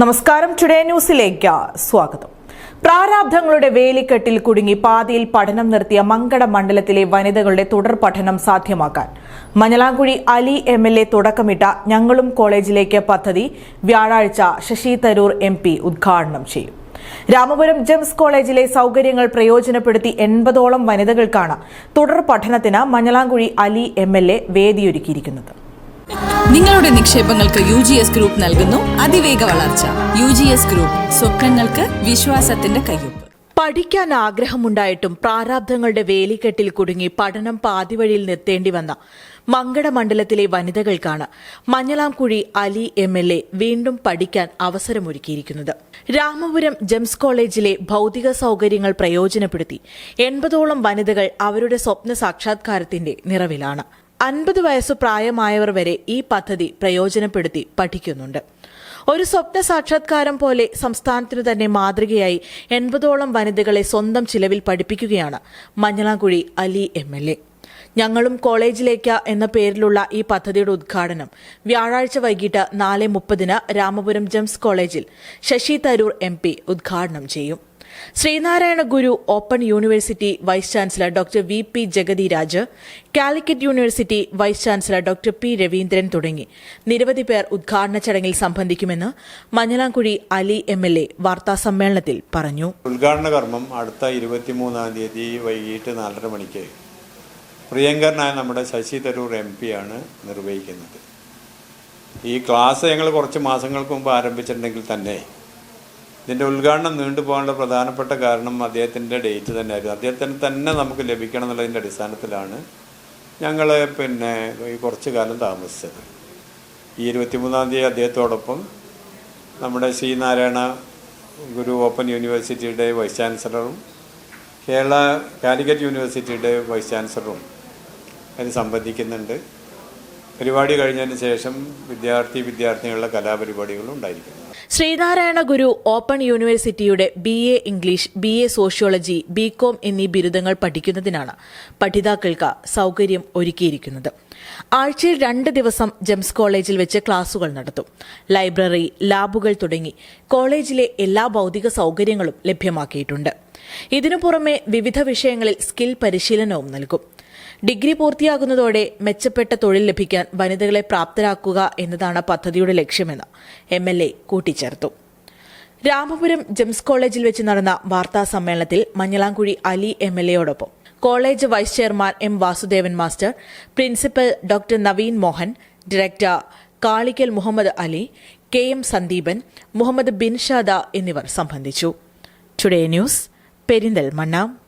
നമസ്കാരം. ടുഡേ ന്യൂസിലേക്ക് സ്വാഗതം. പ്രാരാബ്ധങ്ങളുടെ വേലിക്കെട്ടിൽ കുടുങ്ങി പാതിയിൽ പഠനം നിർത്തിയ മങ്കട മണ്ഡലത്തിലെ വനിതകളുടെ തുടർ പഠനം സാധ്യമാക്കാൻ. Manjalamkuzhi Ali M L A തുടക്കമിട്ട ഞങ്ങളും കോളേജിലേക്ക് പദ്ധതി വ്യാഴാഴ്ച ശശി തരൂർ എം പി ഉദ്ഘാടനം ചെയ്യും. രാമപുരം ജെംസ് കോളേജിലെ സൌകര്യങ്ങൾ പ്രയോജനപ്പെടുത്തി എൺപതോളം വനിതകൾക്കാണ് തുടർ പഠനത്തിന് Manjalamkuzhi Ali M L A വേദിയൊരുക്കിയിരിക്കുന്നത്. നിങ്ങളുടെ നിക്ഷേപങ്ങൾക്ക് യു ജി എസ് ഗ്രൂപ്പ് നൽകുന്നു അതിവേഗ വളർച്ച. യു ജി എസ് ഗ്രൂപ്പ് സ്വപ്നങ്ങൾക്ക് വിശ്വാസത്തിന്റെ കയ്യൊപ്പ്. പഠിക്കാൻ ആഗ്രഹമുണ്ടായിട്ടും പ്രാരാബ്ധങ്ങളുടെ വേലിക്കെട്ടിൽ കുടുങ്ങി പഠനം പാതിവഴിയിൽ നിർത്തേണ്ടി വന്ന മങ്കട മണ്ഡലത്തിലെ വനിതകൾക്കാണ് Manjalamkuzhi Ali M L A വീണ്ടും പഠിക്കാൻ അവസരമൊരുക്കിയിരിക്കുന്നത്. രാമപുരം ജെംസ് കോളേജിലെ ഭൌതിക സൌകര്യങ്ങൾ പ്രയോജനപ്പെടുത്തി എൺപതോളം വനിതകൾ അവരുടെ സ്വപ്ന സാക്ഷാത്കാരത്തിന്റെ നിറവിലാണ്. അൻപത് വയസ്സ് പ്രായമായവർ വരെ ഈ പദ്ധതി പ്രയോജനപ്പെടുത്തി പഠിക്കുന്നുണ്ട്. ഒരു സ്വപ്ന സാക്ഷാത്കാരം പോലെ സംസ്ഥാനത്തിനു തന്നെ മാതൃകയായി എൺപതോളം വനിതകളെ സ്വന്തം ചിലവിൽ പഠിപ്പിക്കുകയാണ് Manjalamkuzhi Ali M L A. ഞങ്ങളും കോളേജിലേക്ക് എന്ന പേരിലുള്ള ഈ പദ്ധതിയുടെ ഉദ്ഘാടനം വ്യാഴാഴ്ച വൈകിട്ട് നാല് മുപ്പതിന് രാമപുരം ജംസ് കോളേജിൽ ശശി തരൂർ എം ഉദ്ഘാടനം ചെയ്യും. Sreenarayana Guru open university vice chancellor doctor V P Jagathiraj Calicut university vice chancellor doctor P Raveendran തുടങ്ങി. നിരവധി പേർ ഉദ്ഘാടന ചടങ്ങിൽ സംബന്ധിക്കുമെന്ന് Manjalamkuzhi Ali M L A വാർത്താസമ്മേളനത്തിൽ പറഞ്ഞു. ഉദ്ഘാടന കർമ്മം അടുത്ത ഇരുപത്തിമൂന്നാം തീയതി വൈകിട്ട് നാലര മണിക്ക് പ്രിയങ്കരനായ നമ്മുടെ ശശി തരൂർ എം ആണ് നിർവഹിക്കുന്നത്. ഈ ക്ലാസ് ഞങ്ങൾ കുറച്ച് മാസങ്ങൾക്ക് മുമ്പ് ആരംഭിച്ചിട്ടുണ്ടെങ്കിൽ തന്നെ ഇതിന്റെ ഉദ്ഘാടനം നീണ്ടുപോകാനുള്ള പ്രധാനപ്പെട്ട കാരണം അദ്ദേഹത്തിന്റെ ഡേറ്റ് തന്നെയായിരുന്നു. അദ്ദേഹത്തിന് തന്നെ നമുക്ക് ലഭിക്കണം എന്നുള്ളതിന്റെ അടിസ്ഥാനത്തിലാണ് ഞങ്ങൾ പിന്നെ ഈ കുറച്ച് കാലം താമസിച്ചത്. ഈ ഇരുപത്തിമൂന്നാം തീയതി അദ്ദേഹത്തോടൊപ്പം നമ്മുടെ ശ്രീനാരായണ ഗുരു ഓപ്പൺ യൂണിവേഴ്സിറ്റിയുടെ വൈസ് ചാൻസലറും കേരള കാലിക്കറ്റ് യൂണിവേഴ്സിറ്റിയുടെ വൈസ് ചാൻസലറും അതിന് സംബന്ധിക്കുന്നുണ്ട്. പരിപാടി കഴിഞ്ഞതിന് ശേഷം വിദ്യാർത്ഥി വിദ്യാർത്ഥിനികളുടെ കലാപരിപാടികളും ഉണ്ടായിരിക്കും ശ്രീനാരായണ ഗുരു ഓപ്പൺ യൂണിവേഴ്സിറ്റിയുടെ B A English B A sociology B com എന്നീ ബിരുദങ്ങൾ പഠിക്കുന്നതിനാണ് പഠിതാക്കൾക്ക് സൌകര്യം ഒരുക്കിയിരിക്കുന്നത്. ആഴ്ചയിൽ രണ്ട് ദിവസം ജെംസ് കോളേജിൽ വെച്ച് ക്ലാസുകൾ നടത്തും. ലൈബ്രറി ലാബുകൾ തുടങ്ങി കോളേജിലെ എല്ലാ ഭൌതിക സൗകര്യങ്ങളും ലഭ്യമാക്കിയിട്ടുണ്ട്. ഇതിനു പുറമെ വിവിധ വിഷയങ്ങളിൽ സ്കിൽ പരിശീലനവും നൽകും. ഡിഗ്രി പൂർത്തിയാകുന്നതോടെ മെച്ചപ്പെട്ട തൊഴിൽ ലഭിക്കാൻ വനിതകളെ പ്രാപ്തരാക്കുക എന്നതാണ് പദ്ധതിയുടെ ലക്ഷ്യമെന്ന് എം എൽ എ കൂട്ടിച്ചേർത്തു. രാമപുരം ജെംസ് കോളേജിൽ വെച്ച് നടന്ന വാർത്താ സമ്മേളനത്തിൽ Manjalamkuzhi Ali M L എയോടൊപ്പം college vice chairman M Vasudevan master principal doctor Naveen Mohan director Kalikkal Muhammad Ali K M Sandeepan Muhammad Binshada എന്നിവർ സംബന്ധിച്ചു. Today news Perinthalmanna.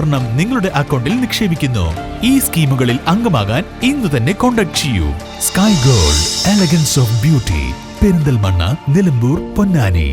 സ്വർണം നിങ്ങളുടെ അക്കൗണ്ടിൽ നിക്ഷേപിക്കുന്നു. ഈ സ്കീമുകളിൽ അംഗമാകാൻ ഇന്ന് തന്നെ കോൺടാക്ട് ചെയ്യൂ. Sky gold elegance of beauty Perinthalmanna Nilambur Ponnani.